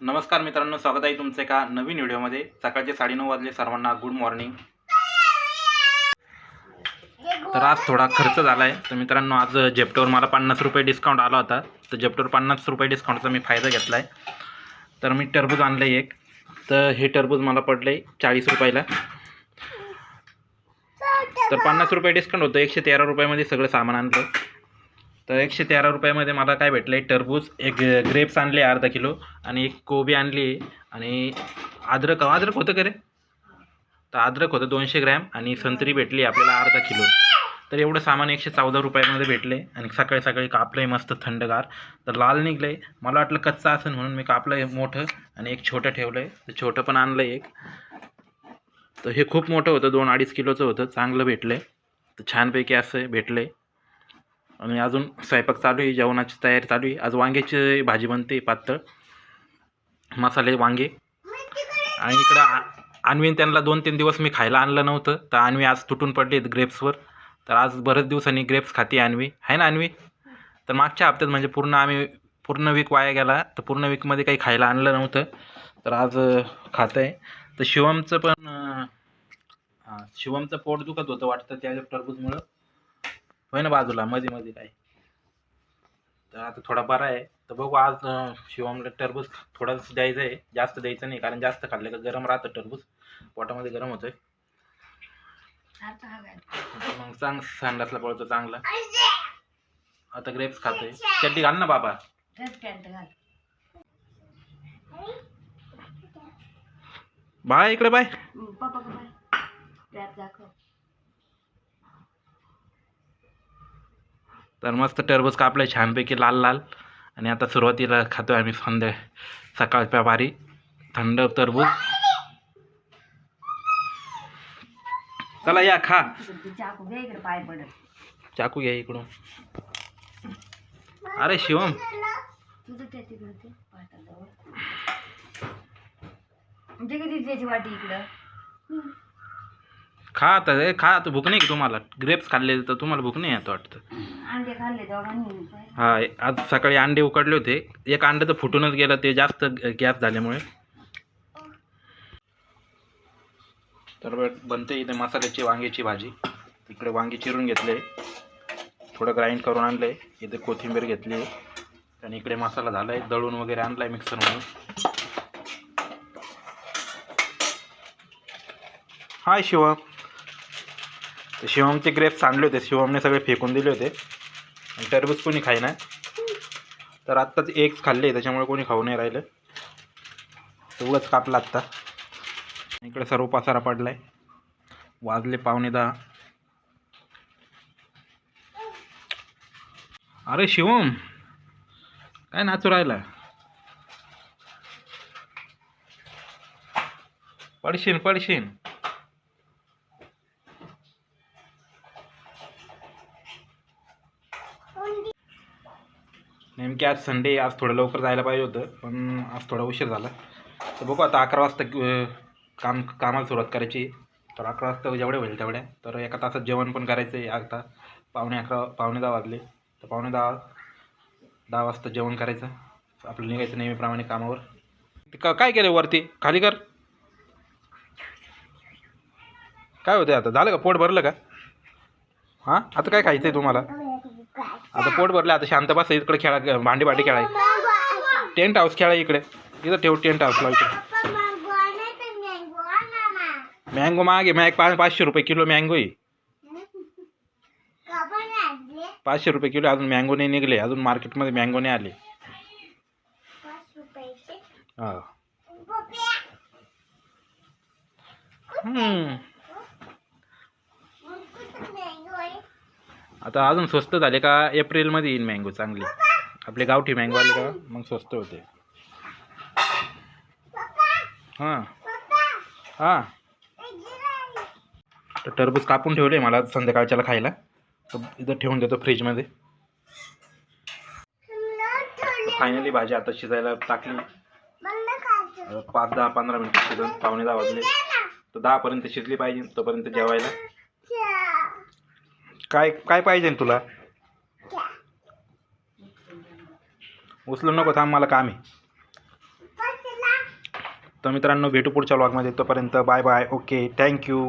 नमस्कार मित्रांनो स्वागत आहे तुमचं एका नवीन व्हिडिओमध्ये. सकाळचे साडेनऊ वाजले सर्वांना गुड मॉर्निंग तर आज थोडा खर्च झाला आहे तर मित्रांनो आज जेप्टोवर मला पन्नास रुपये डिस्काउंट आला होता. तर जेप्टोवर पन्नास रुपये डिस्काउंटचा मी फायदा घेतला आहे तर मी टरबूज आणलं आहे एक. तर हे टरबूज मला पडलं आहे चाळीस रुपयाला. तर पन्नास रुपये डिस्काउंट होतं. एकशे तेरा रुपयामध्ये सगळं सामान आणलं. तर एकशे तेरा रुपयामध्ये मला काय भेटलं? आहे टरबूज एक ग्रेप्स आणले अर्धा किलो आणि एक कोबी आणली आणि अद्रक. अद्रक होतं का रे? तर अद्रक होतं दोनशे ग्रॅम आणि संत्री भेटली आपल्याला अर्धा किलो. तर एवढं सामान एकशे चौदा रुपयामध्ये भेटले आणि सकाळी सकाळी कापलं आहे मस्त थंडगार. तर लाल निघलं आहे मला वाटलं कच्चा असेल म्हणून मी कापलं आहे मोठं आणि एक छोटं ठेवलं आहे तर छोटं पण आणलं आहे एक. तर हे खूप मोठं होतं दोन अडीच किलोचं होतं. चांगलं भेटलं आहे तर छानपैकी असं भेटलं आहे आणि अजून स्वयंपाक चालू आहे जेवणाची तयारी चालू आहे. आज वांग्याची भाजी बनते पातळ. मसाले वांगे. आणि इकडं आ- त्यांना दोन तीन दिवस मी खायला आणलं नव्हतं. तर आणवी आज तुटून पडली ग्रेप्सवर तर आज बरेच दिवसांनी ग्रेप्स खाते आणवी आहे ना आणवी तर मागच्या हप्त्यात म्हणजे पूर्ण आम्ही पूर्ण वीक वाया गेला. तर पूर्ण वीकमध्ये काही खायला आणलं नव्हतं. तर आज खातं आहे तर शिवमचं पण हां शिवमचं पोट दुखत होतं वाटतं त्या टरबूजमुळं होय ना बाजूला मध्ये मध्ये काय. तर आता थोडा बरा आहे. तर बघू आज शिवामला शिवमला टरबूज थोडंच द्यायचं आहे. जास्त द्यायचं नाही कारण जास्त खाल्लं का गरम राहतं टरबूज. पोटामध्ये गरम होतोय. मग चांग संडासला पळतो चांगला. आता ग्रेप्स खातोय. चड्डी घाल ना बाबा. बाय इकडे बाय. तर मस्त टरबूज कापलं छानपैकी लाल लाल. आणि आता सुरुवातीला खातो आम्ही संध्या सकाळच्या बारी थंड टरबूज. चला या खा. चाकू घ्या चाकू इकडून. अरे शिवम. खा आता खा. आता भूक नाही तुम्हाला? ग्रेप्स खाल्ले तर तुम्हाला भूक नाही येत वाटतं. अंडे खाल्ले दोघांनी हा आज सकाळी अंडे उकडले होते. एक अंडे तर फुटूनच गेलं ते जास्त गॅस झाल्यामुळे. तर ब- बनते इथे मसाल्याची वांग्याची भाजी. इकडे वांगी चिरून घेतले. थोडं ग्राइंड करून आणले. इथे कोथिंबीर घेतली. आणि इकडे मसाला झाला आहे दळून वगैरे आणलाय मिक्सर मिक्सरमधून हाय शिवम. तर शिवमचे ग्रेप्स आणले होते. शिवमने सगळे फेकून दिले होते. आणि टरबूज कोणी खाई नाही. तर आत्ताच एग्स खाल्ले त्याच्यामुळे कोणी खाऊ नाही राहिलं. तेवढंच कापलं आत्ता. इकडे सर्व पसारा आहे वाजले पावणे दहा. अरे शिवम काय नाचू राहिला? पडशीन पडशीन नेमके आज संडे आज थोडं लवकर जायला पाहिजे होतं पण आज थोडा उशीर झाला. तर बघू आता अकरा वाजता काम कामाला सुरुवात करायची. तर अकरा वाजता जेवढे होईल तेवढ्या. तर एका तासात जेवण पण करायचं आहे आता. पावणे अकरा पावणे दहा वाजले. तर पावणे दहा दहा वाजता जेवण करायचं. आपलं निघायचं नेहमीप्रमाणे कामावर. ते का काय केलं वरती? खाली कर. काय होतं आता? झालं का? पोट भरलं का? हां? आता काय खायचं आहे तुम्हाला? आता पोट भरलं आता शांत बस इकडे खेळा भांडी भांडी खेळाय टेंट हाऊस खेळा इकडे. इथं ठेव टेंट हाऊसला इकडे. मँगो मागे मॅग पा पाचशे रुपये किलो मँगो आहे. पाचशे रुपये किलो अजून मँगो नाही निघले. अजून मार्केटमध्ये मँगो नाही आले. हा. आता अजून स्वस्त झाले का? एप्रिलमध्ये येईन मँगो चांगली. आपले गावठी मँगो आले का? मग स्वस्त होते. हां. हां. तर टरबूज कापून ठेवले मला संध्याकाळच्याला खायला. तर इथं ठेवून देतो फ्रीजमध्ये. फायनली भाजी आता शिजायला टाकली. पाच दहा पंधरा मिनटं शिजून पावणे दहा वाजले. तर दहापर्यंत शिजली पाहिजे तोपर्यंत जेवायला. काय काय पाहिजे तुला? उचलू नको थांब मला काम आहे. तर मित्रांनो भेटू पुढच्या व्लॉगमध्ये तोपर्यंत बाय बाय ओके थँक्यू